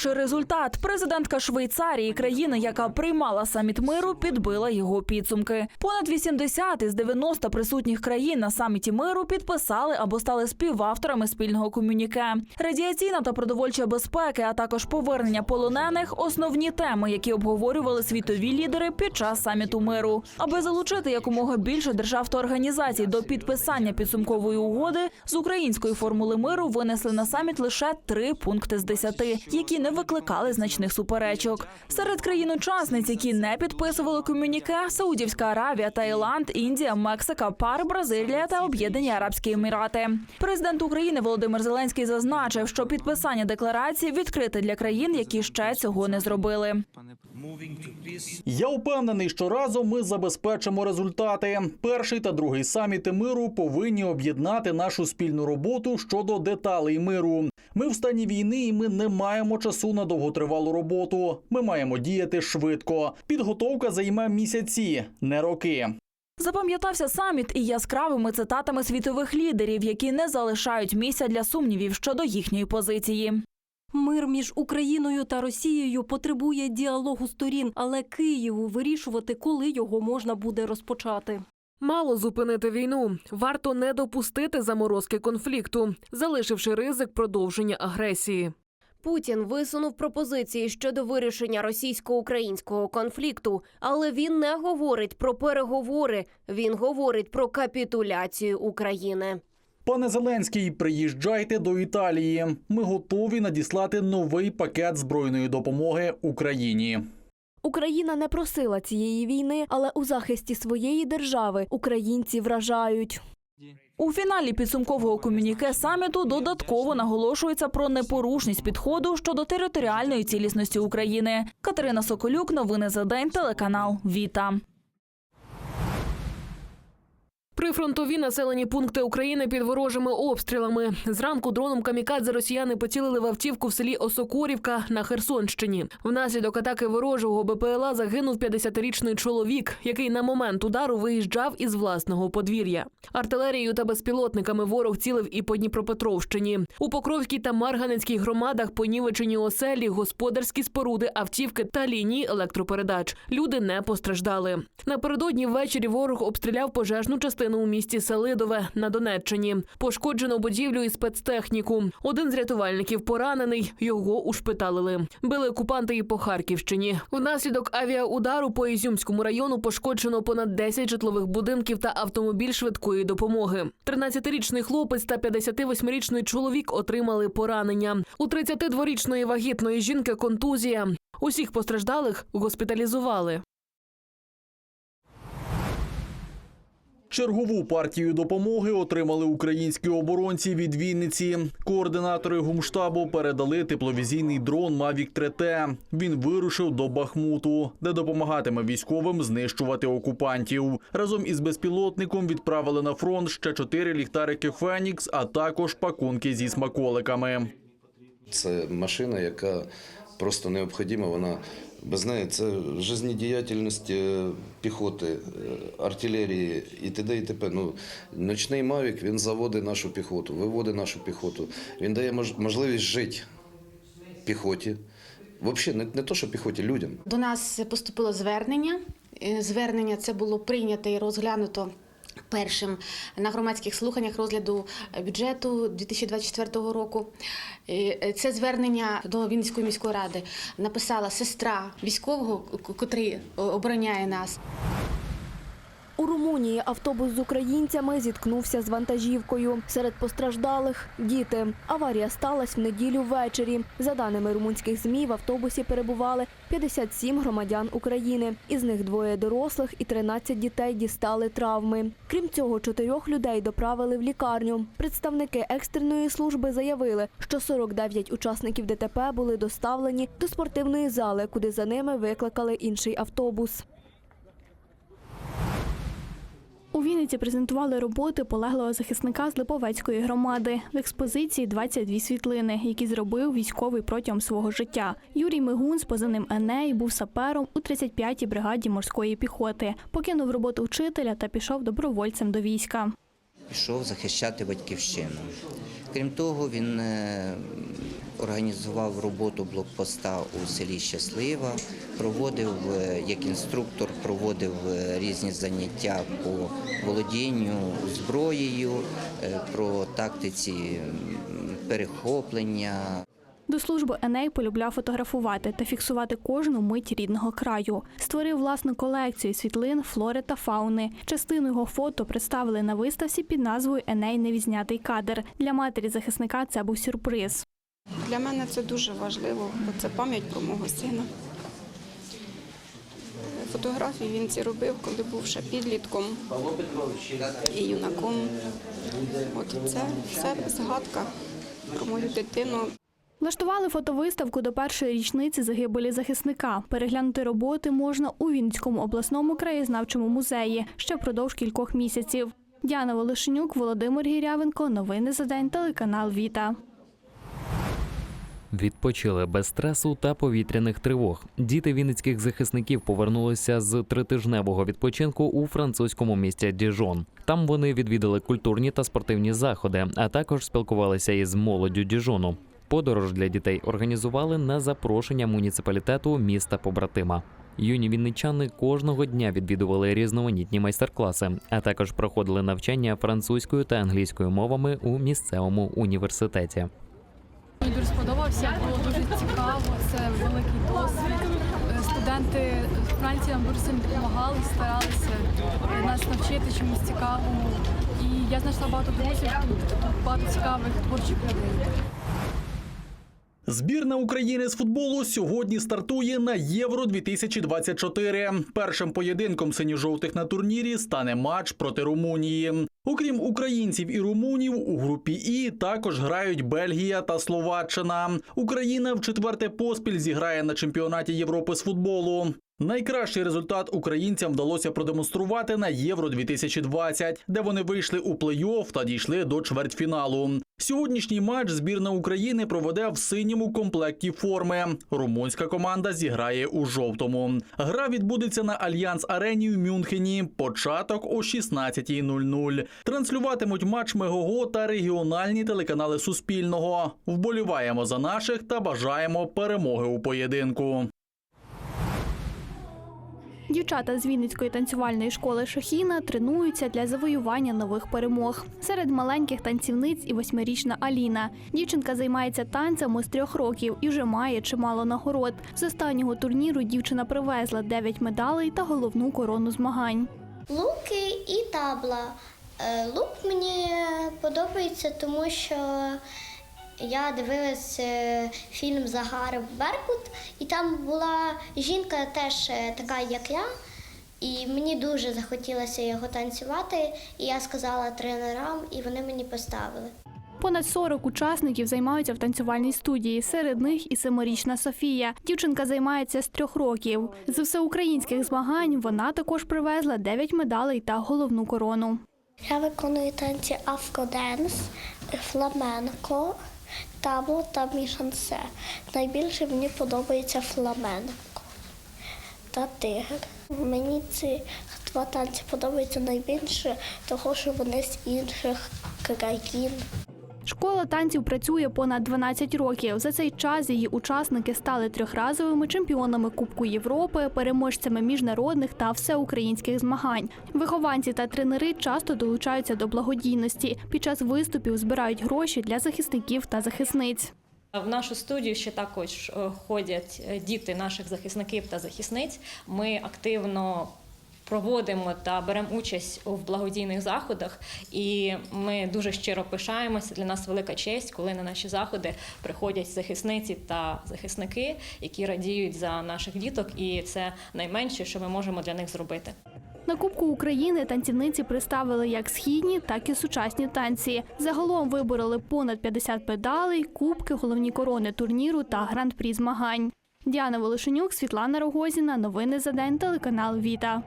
хороший результат. Президентка Швейцарії, країни, яка приймала саміт миру, підбила його підсумки. Понад 80 із 90 присутніх країн на саміті миру підписали або стали співавторами спільного комюніке. Радіаційна та продовольча безпеки, а також повернення полонених основні теми, які обговорювали світові лідери під час саміту миру. Аби залучити якомога більше держав та організацій до підписання підсумкової угоди з української формули миру винесли на саміт лише три пункти з десяти, які не викликали значних суперечок. Серед країн-учасниць, які не підписували комюніке, Саудівська Аравія, Таїланд, Індія, Мексика, ПАР, Бразилія та Об'єднані Арабські Емірати. Президент України Володимир Зеленський зазначив, що підписання декларації відкрите для країн, які ще цього не зробили. Я впевнений, що разом ми забезпечимо результати. Перший та другий саміти миру повинні об'єднати нашу спільну роботу щодо деталей миру. Ми в стані війни, і ми не маємо часу на довготривалу роботу. Ми маємо діяти швидко. Підготовка займе місяці, не роки. Запам'ятався саміт і яскравими цитатами світових лідерів, які не залишають місця для сумнівів щодо їхньої позиції. Мир між Україною та Росією потребує діалогу сторін, але Києву вирішувати, коли його можна буде розпочати. Мало зупинити війну. Варто не допустити заморозки конфлікту, залишивши ризик продовження агресії. Путін висунув пропозиції щодо вирішення російсько-українського конфлікту, але він не говорить про переговори. Він говорить про капітуляцію України. Пане Зеленський, приїжджайте до Італії. Ми готові надіслати новий пакет збройної допомоги Україні. Україна не просила цієї війни, але у захисті своєї держави українці вражають. У фіналі підсумкового комюніке саміту додатково наголошується про непорушність підходу щодо територіальної цілісності України. Катерина Соколюк, новини за день, телеканал Віта. Прифронтові населені пункти України під ворожими обстрілами. Зранку дроном камікадзе росіяни поцілили в автівку в селі Осокорівка на Херсонщині. Внаслідок атаки ворожого БПЛА загинув 50-річний чоловік, який на момент удару виїжджав із власного подвір'я. Артилерією та безпілотниками ворог цілив і по Дніпропетровщині. У Покровській та Марганецькій громадах понівечені оселі, господарські споруди, автівки та лінії електропередач. Люди не постраждали. Напередодні ввечері ворог обстріляв пожежну частину у місті Селидове на Донеччині. Пошкоджено будівлю і спецтехніку. Один з рятувальників поранений. Його ушпиталили. Били окупанти і по Харківщині. Внаслідок авіаудару по Ізюмському району пошкоджено понад 10 житлових будинків та автомобіль швидкої допомоги. 13-річний хлопець та 58-річний чоловік отримали поранення. У 32-річної вагітної жінки контузія. Усіх постраждалих госпіталізували. Чергову партію допомоги отримали українські оборонці від Вінниці. Координатори гумштабу передали тепловізійний дрон Mavic 3T. Він вирушив до Бахмуту, де допомагатиме військовим знищувати окупантів. Разом із безпілотником відправили на фронт ще чотири ліхтарики Фенікс, а також пакунки зі смаколиками. Це машина, яка просто необхідна. Вона без неї це життєдіяльність е, піхоти, е, артилерії і т.д. і т.п. Ну, ночний Мавік він заводить нашу піхоту, виводить нашу піхоту. Він дає мож- можливість жити піхоті. Взагалі, не, не то, що піхоті, людям. До нас поступило звернення. Е, Звернення це було прийнято і розглянуто першим на громадських слуханнях розгляду бюджету 2024 року. Е, Це звернення до Вінницької міської ради написала сестра військового, котрий обороняє нас. У Румунії автобус з українцями зіткнувся з вантажівкою. Серед постраждалих діти. Аварія сталася в неділю ввечері. За даними румунських змі, в автобусі перебували 57 громадян України. Із них двоє дорослих і 13 дітей дістали травми. Крім цього, чотирьох людей доправили в лікарню. Представники екстреної служби заявили, що 49 учасників ДТП були доставлені до спортивної зали, куди за ними викликали інший автобус. У Вінниці презентували роботи полеглого захисника з Липовецької громади. В експозиції 22 світлини, які зробив військовий протягом свого життя. Юрій Мигун з позивним Еней був сапером у 35-й бригаді морської піхоти. Покинув роботу вчителя та пішов добровольцем до війська. пішов захищати батьківщину. Крім того, він е, організував роботу блокпоста у селі Щаслива, проводив е, як інструктор, проводив е, різні заняття по володінню зброєю, е, про тактиці перехоплення, До служби Еней полюбляв фотографувати та фіксувати кожну мить рідного краю. Створив власну колекцію світлин, флори та фауни. Частину його фото представили на виставці під назвою Еней невізнятий кадр. Для матері захисника це був сюрприз. Для мене це дуже важливо, бо це пам'ять про мого сина. Фотографії він ці робив, коли був ще підлітком і юнаком. От це все згадка про мою дитину. Влаштували фотовиставку до першої річниці загибелі захисника. Переглянути роботи можна у Вінницькому обласному краєзнавчому музеї ще впродовж кількох місяців. Діана Волошенюк, Володимир Гірявенко. Новини за день. Телеканал Віта. Відпочили без стресу та повітряних тривог. Діти вінницьких захисників повернулися з тритижневого відпочинку у французькому місті Діжон. Там вони відвідали культурні та спортивні заходи, а також спілкувалися із молоддю Діжону. Подорож для дітей організували на запрошення муніципалітету міста побратима. Юні вінничани кожного дня відвідували різноманітні майстер-класи, а також проходили навчання французькою та англійською мовами у місцевому університеті. Мені дуже сподобався, було дуже цікаво, це великий досвід. Е, Студенти Франції нам дуже сильно допомагали, старалися е, нас навчити чомусь цікавому. І я знайшла багато друзів, тут багато цікавих творчих людей. Збірна України з футболу сьогодні стартує на Євро 2024. Першим поєдинком синьо-жовтих на турнірі стане матч проти Румунії. Окрім українців і румунів, у групі І також грають Бельгія та Словаччина. Україна в четверте поспіль зіграє на чемпіонаті Європи з футболу. Найкращий результат українцям вдалося продемонструвати на Євро 2020, де вони вийшли у плей-офф та дійшли до чвертьфіналу. Сьогоднішній матч збірна України проведе в синьому комплекті форми. Румунська команда зіграє у жовтому. Гра відбудеться на Альянс Арені в Мюнхені. Початок о 16.00. Транслюватимуть матч Мегого та регіональні телеканали Суспільного. Вболіваємо за наших та бажаємо перемоги у поєдинку. Дівчата з Вінницької танцювальної школи Шахіна тренуються для завоювання нових перемог. Серед маленьких танцівниць і восьмирічна Аліна. Дівчинка займається танцями з трьох років і вже має чимало нагород. З останнього турніру дівчина привезла 9 медалей та головну корону змагань. Луки і табла. Е, Лук мені подобається, тому що я дивилась е, фільм Загар Беркут, і там була жінка теж е, така, як я. І мені дуже захотілося його танцювати. І я сказала тренерам, і вони мені поставили. Понад 40 учасників займаються в танцювальній студії. Серед них і семирічна Софія. Дівчинка займається з трьох років. З всеукраїнських змагань вона також привезла 9 медалей та головну корону. Я виконую танці афроденс, фламенко, табло та мішансе. Найбільше мені подобається фламенко та тигр. Мені ці два танці подобаються найбільше, тому що вони з інших країн. Школа танців працює понад 12 років. За цей час її учасники стали трьохразовими чемпіонами Кубку Європи, переможцями міжнародних та всеукраїнських змагань. Вихованці та тренери часто долучаються до благодійності. Під час виступів збирають гроші для захисників та захисниць. В нашу студію ще також е, ходять е, діти наших захисників та захисниць. Ми активно проводимо та беремо участь у благодійних заходах, і ми дуже щиро пишаємося. Для нас велика честь, коли на наші заходи приходять захисниці та захисники, які радіють за наших діток, і це найменше, що ми можемо для них зробити. На Кубку України танцівниці представили як східні, так і сучасні танці. Загалом вибороли понад 50 медалей, кубки, головні корони турніру та гран-прі змагань. Діана Волошенюк, Світлана Рогозіна. Новини за день. Телеканал Віта.